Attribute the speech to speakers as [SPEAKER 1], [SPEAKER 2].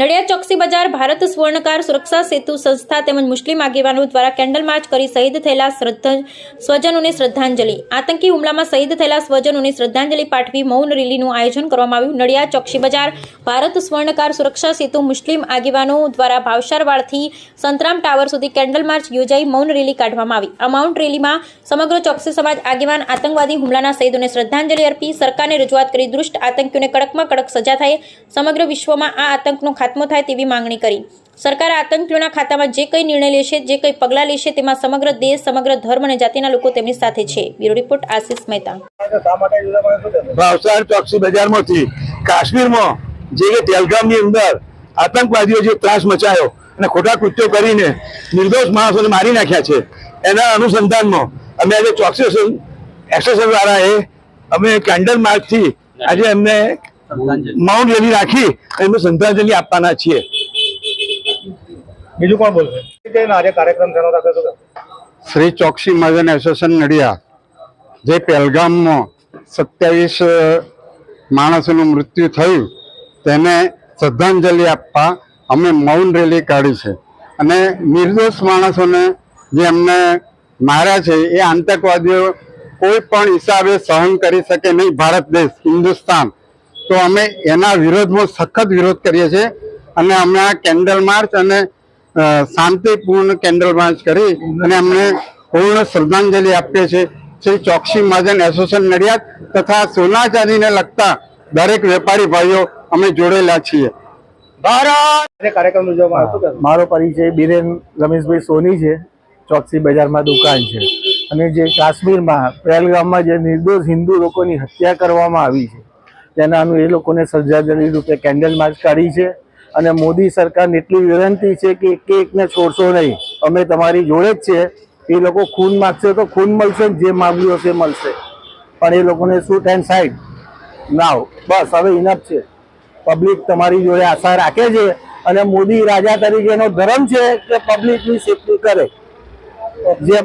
[SPEAKER 1] નડિયાદ ચોકસી બજાર ભારત સુવર્ણકાર સુરક્ષા સેતુ સંસ્થા તેમજ મુસ્લિમ આગેવાનો દ્વારા કેન્ડલ માર્ચ કરી શહીદ થયેલા સ્વજનોને શ્રદ્ધાંજલિ. આતંકી હુમલામાં શહીદ થયેલા સ્વજનોને શ્રદ્ધાંજલિ પાઠવી મૌન રેલીનું આયોજન કરવામાં આવ્યું. નડિયાદ ચોકસી બજાર ભારત સુવર્ણકાર સુરક્ષા સેતુ મુસ્લિમ આગેવાનો દ્વારા ભાવસારવાડથી સંતરામ ટાવર સુધી કેન્ડલ માર્ચ યોજાઈ મૌન રેલી કાઢવામાં આવી. આ મૌન રેલીમાં સમગ્ર ચોકસી સમાજ આગેવાન આતંકવાદી હુમલાના શહીદોને શ્રદ્ધાંજલિ અર્પી સરકારને રજૂઆત કરી દુષ્ટ આતંકીઓને કડકમાં કડક સજા થાય. સમગ્ર વિશ્વમાં આ આતંકનો ખાત્મો થાય તેવી માંગણી કરી. સરકાર આતંકીઓના ખાતામાં જે કંઈ નિર્ણય લેશે જે કંઈ પગલાં લેશે તેમાં સમગ્ર દેશ સમગ્ર ધર્મ અને જાતિના લોકો તેમની સાથે છે. Bureau report Ashish Mehta?
[SPEAKER 2] Bhavsar Choksi બજારમાંથી કાશ્મીરમાં જે કે પહેલગામની અંદર આતંકવાદીઓ જે ત્રાસ મચાયો અને ખોટા કૃત્યો કરીને નિર્દોષ માણસોને મારી નાખ્યા છે એના અનુસંધાનમાં અમે આજે ચોકસી દ્વારા વાળાએ અમે કેન્ડલ માર્ગથી આજે એમને માઉન્ટ રેલી રાખી એમને શ્રદ્ધાંજલિ આપવાના છીએ.
[SPEAKER 3] બીજું કોણ બોલશે? આજે કાર્યક્રમ
[SPEAKER 4] શ્રી ચોકસી મહાજન એસોસિએશન નડિયા જે પહેલગામમાં સત્યાવીસ માણસોનું મૃત્યુ થયું તેને શ્રદ્ધાંજલિ આપવા અમે મૌન રેલી કાઢી છે. અને નિર્દોષ માણસોને જે અમને માર્યા છે એ આતંકવાદીઓ કોઈ પણ હિસાબે સહન કરી શકે નહીં ભારત દેશ હિન્દુસ્તાન. તો અમે એના વિરોધમાં સખત વિરોધ કરીએ છીએ અને અમે આ કેન્ડલ માર્ચ અને શાંતિપૂર્ણ કેન્ડલ માર્ચ કરી અને અમને પૂર્ણ શ્રદ્ધાંજલિ આપીએ છીએ. શ્રી ચોકસી મહાજન એસોસિએશન નડિયાદ તથા સોના ચાંદીને લગતા દરેક વેપારી ભાઈઓ અમે જોડેલા છીએ.
[SPEAKER 5] મારો પરિચય બિરેન રમેશભાઈ સોની છે ચોકસી બજારમાં દુકાન છે. અને જે કાશ્મીરમાં પહેલગામમાં જે નિર્દોષ હિન્દુ લોકોની હત્યા કરવામાં આવી છે. તેનાનું એ લોકોને શ્રદ્ધાંજલિ રૂપે કેન્ડલ માર્ચ કાઢી છે. અને મોદી સરકારને એટલી વિનંતી છે કે એક એકને છોડશો નહીં. અમે તમારી જોડે જ છે. એ લોકો ખૂન માગશે તો ખૂન મળશે જે માગ્યું હશે મળશે. પણ એ લોકોને શૂટ એન્ડ સાઈડ. નાવ બસ, હવે ઇનફ છે. પબ્લિક તમારી જોડે આશા રાખે છે અને મોદી રાજા તરીકેનો ધર્મ છે કે પબ્લિકની સેફટી કરે. જે